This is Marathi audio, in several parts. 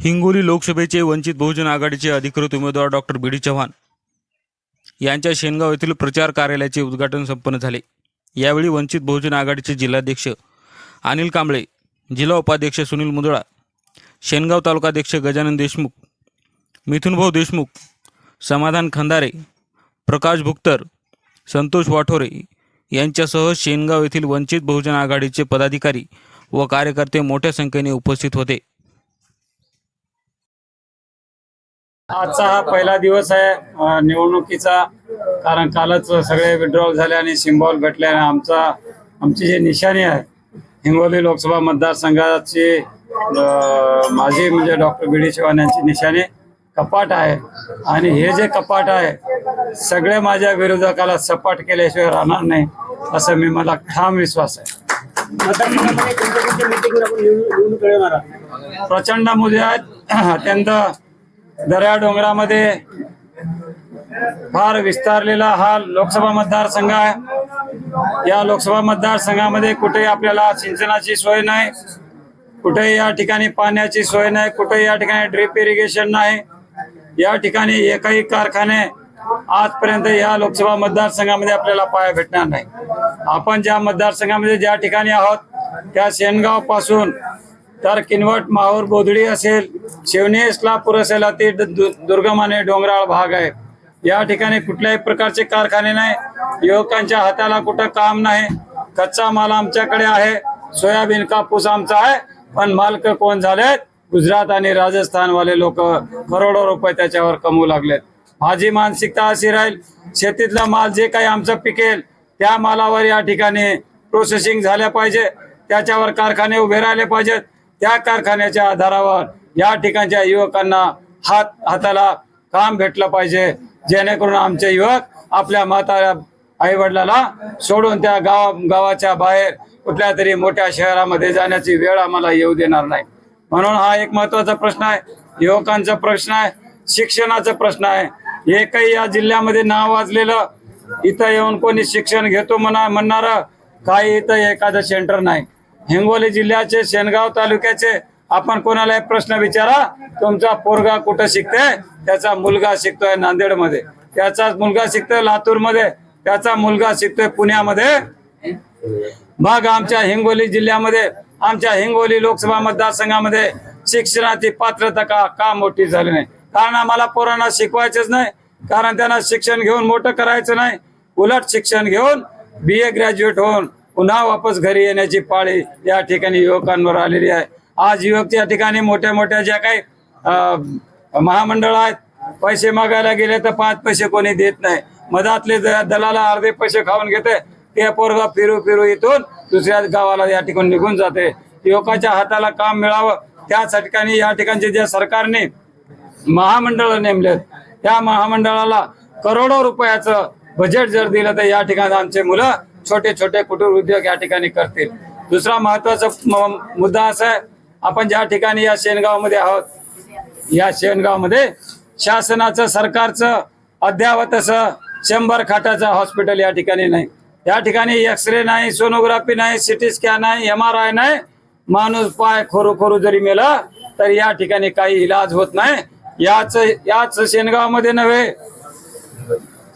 हिंगोली लोकसभेचे वंचित बहुजन आघाडीचे अधिकृत उमेदवार डॉक्टर बी डी चव्हाण यांच्या शेनगाव येथील प्रचार कार्यालयाचे उद्घाटन संपन्न झाले. यावेळी वंचित बहुजन आघाडीचे जिल्हाध्यक्ष अनिल कांबळे जिल्हा उपाध्यक्ष सुनील मुंदळा शेनगाव तालुकाध्यक्ष गजानन देशमुख मिथुनभाऊ देशमुख समाधान खंदारे प्रकाश भुक्तर संतोष वाठोरे यांच्यासह शेनगाव येथील वंचित बहुजन आघाडीचे पदाधिकारी व कार्यकर्ते मोठ्या संख्येने उपस्थित होते. आजचा हा पहिला दिवस आहे. निवडणुकीचा कारण कालच सगळे विड्रॉल झाले आणि सिम्बॉल भेटले आणि आमचा आमची जी निशाणी आहे हिंगोली लोकसभा मतदारसंघाची माझी म्हणजे डॉक्टर बी डी चव्हाण यांची निशाणी कपाट आहे. आणि हे जे कपाट आहे सगळे माझ्या विरोधकाला सपाट केल्याशिवाय राहणार नाही असं मी मला ठाम विश्वास आहे. प्रचंड मुले आहेत. अत्यंत दर्या डोंगरामध्ये फार विस्तारलेला हा लोकसभा मतदारसंघ आहे. या लोकसभा मतदारसंघामध्ये कुठेही आपल्याला सिंचनाची सोय नाही कुठेही या ठिकाणी पाण्याची सोय नाही कुठेही या ठिकाणी ड्रिप इरिगेशन नाही. या ठिकाणी एकही कारखाने आजपर्यंत या लोकसभा मतदारसंघामध्ये आपल्याला पाया भेटणार नाही. आपण ज्या मतदारसंघामध्ये ज्या ठिकाणी आहोत त्या शेनगावपासून तर किनवट माहूर बोधडी असेल शिवणी इस्लापूर असेल अति दु- दुर्गम आणि डोंगराळ भाग आहे. या ठिकाणी कुठल्याही प्रकारचे कारखाने नाही. युवकांच्या हाताला कुठं काम नाही. कच्चा माल आमच्याकडे आहे. सोयाबीन कापूस आमचा आहे. पण मालक कोण झालेत? गुजरात आणि राजस्थान वाले लोक. करोडो रुपये त्याच्यावर कमवू लागलेत. माझी मानसिकता अशी राहील शेतीतला माल जे काही आमचं पिकेल त्या मालावर या ठिकाणी प्रोसेसिंग झाल्या पाहिजे. त्याच्यावर कारखाने उभे राहिले पाहिजेत. त्या कारखान्याच्या आधारावर या ठिकाणच्या युवकांना हात हाताला काम भेटलं पाहिजे. जेणेकरून आमचे युवक आपल्या म्हाताऱ्या आई वडिलाला सोडून त्या गाव गावाच्या बाहेर कुठल्या तरी मोठ्या शहरामध्ये जाण्याची वेळ आम्हाला येऊ देणार नाही. म्हणून हा एक महत्त्वाचा प्रश्न आहे. युवकांचा प्रश्न आहे. शिक्षणाचा प्रश्न आहे. एकही या जिल्ह्यामध्ये नाव वाजलेलं इथं येऊन कोणी शिक्षण घेतो म्हणा म्हणणार काही इथं एखादं सेंटर नाही. हिंगोली जिल्ह्याचे शेनगाव तालुक्याचे आपण कोणाला एक प्रश्न विचारा तुमचा पोरगा कुठं शिकते त्याचा मुलगा शिकतोय नांदेडमध्ये. त्याचा मुलगा शिकतोय लातूरमध्ये त्याचा मुलगा शिकतोय पुण्यामध्ये. मग आमच्या हिंगोली जिल्ह्यामध्ये आमच्या हिंगोली लोकसभा मतदारसंघामध्ये शिक्षणाची पात्रता का का मोठी झाली नाही? कारण आम्हाला पोरांना शिकवायचंच नाही कारण त्यांना शिक्षण घेऊन मोठं करायचं नाही. उलट शिक्षण घेऊन बी ए ग्रॅज्युएट होऊन पुन्हा वापस घरी येण्याची पाळी या ठिकाणी युवकांवर आलेली आहे. आज युवक या ठिकाणी मोठ्या मोठ्या ज्या काही महामंडळ आहेत पैसे मागायला गेले तर पाच पैसे कोणी देत नाही. मधातले दलाला अर्धे पैसे खाऊन घेते ते पोरगा फिरू फिरू इथून दुसऱ्या गावाला या ठिकाणी निघून जाते. युवकाच्या हाताला काम मिळावं त्या ठिकाणी या ठिकाणचे ज्या सरकारने महामंडळ नेमलेत त्या महामंडळाला करोडो रुपयाचं बजेट जर दिलं तर या ठिकाणी आमचे मुलं छोटे छोटे कुटीर उद्योग या ठिकाणी करतील. दुसरा महत्त्वाचा म- मुद्दा असा आहे आपण ज्या ठिकाणी या शेणगावमध्ये आहोत या शेणगावमध्ये शासनाचं सरकारचं अद्यावत असं शंभर खाटाचं हॉस्पिटल या ठिकाणी नाही. या ठिकाणी एक्सरे नाही सोनोग्राफी नाही सिटी स्कॅन नाही एम आर आय नाही माणूस पाय खोरू खोरू जरी मेला तर या ठिकाणी काही इलाज होत नाही. याच याच शेणगावमध्ये नव्हे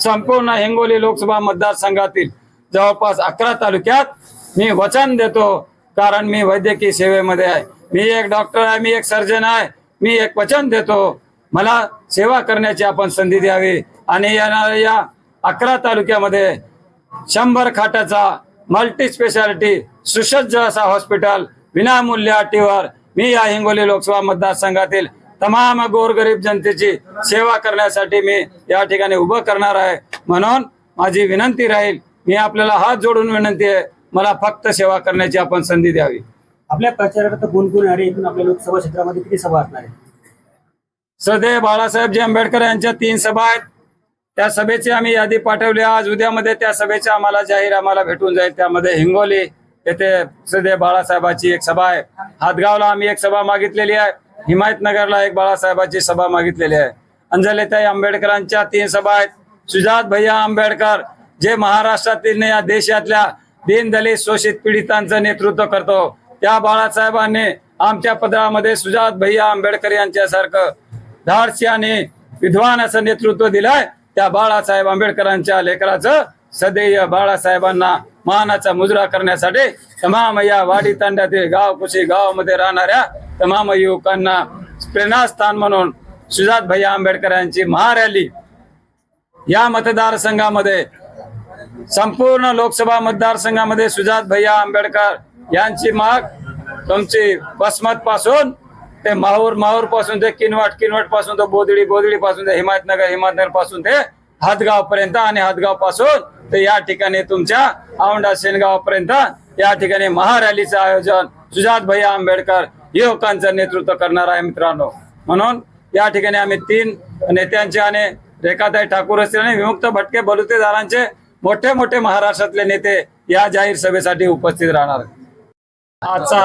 संपूर्ण हिंगोली लोकसभा मतदारसंघातील जवळपास अकरा तालुक्यात मी वचन देतो कारण मी वैद्यकीय सेवेमध्ये आहे. मी एक डॉक्टर आहे मी एक सर्जन आहे मी एक वचन देतो. मला सेवा करण्याची आपण संधी द्यावी. आणि येणाऱ्या या अकरा तालुक्यामध्ये शंभर खाटाचा मल्टी स्पेशालिटी सुसज्ज असा हॉस्पिटल विनामूल्य अटीवर मी या हिंगोली लोकसभा मतदारसंघातील तमाम गोरगरीब जनतेची सेवा करण्यासाठी मी या ठिकाणी उभं करणार आहे. म्हणून माझी विनंती राहील मी आपल्याला हात जोडून विनंती आहे मला फक्त सेवा करण्याची आपण संधी द्यावी. आपल्या प्रचारात आहे? इथून आपल्या लोकसभा क्षेत्रामध्ये किती सभा असणार आहे श्रद्धेय बाळासाहेबजी आंबेडकर यांच्या तीन सभा आहेत. त्या सभेची आम्ही यादी पाठवली. आज उद्यामध्ये त्या सभेचे आम्हाला जाहीर आम्हाला भेटून जाईल. त्यामध्ये हिंगोली येथे श्रद्धेय बाळासाहेबाची एक सभा आहे. हातगावला आम्ही एक सभा मागितलेली आहे. हिमायतनगरला एक बाळासाहेबाची सभा मागितलेली आहे. अंजलीताई आंबेडकरांच्या तीन सभा आहेत. सुजात भैया आंबेडकर जे महाराष्ट्रातील या देशातल्या दीनदलित शोषित पीडितांचं नेतृत्व करतो त्या बाळासाहेबांनी आमच्या पदरामध्ये सुजात भैया आंबेडकर यांच्यासारखं धाडसी आणि विद्वान असं नेतृत्व दिलंय त्या बाळासाहेब आंबेडकरांच्या लेकराचं सदैव बाळासाहेबांना मानाचा मुजरा करण्यासाठी तमाम या वाडी तांड्यातील गाव कुशी गावामध्ये राहणाऱ्या तमाम युवकांना प्रेरणास्थान म्हणून सुजात भैया आंबेडकर यांची महारॅली या मतदारसंघामध्ये संपूर्ण लोकसभा मतदारसंघामध्ये सुजात भैया आंबेडकर यांची माग तुमची बसमत पासून ते माहूर माहूरपासून ते किनवाट किनवाटपासून ते बोदडी बोदडी पासून ते हिमायतनगर हिमायतनगरपासून ते हदगाव पर्यंत आणि हदगावपासून ते या ठिकाणी तुमच्या औंढा शेनगाव पर्यंत या ठिकाणी महारॅलीचं आयोजन सुजात भैया आंबेडकर युवकांचं नेतृत्व करणार आहे मित्रांनो. म्हणून या ठिकाणी आम्ही तीन नेत्यांचे आणि रेखाताई ठाकूर असतील आणि विमुक्त भटके बलुतेदारांचे मोठे मोठे महाराष्ट्रातले नेते या जाहीर सभेसाठी उपस्थित राहणार आजचा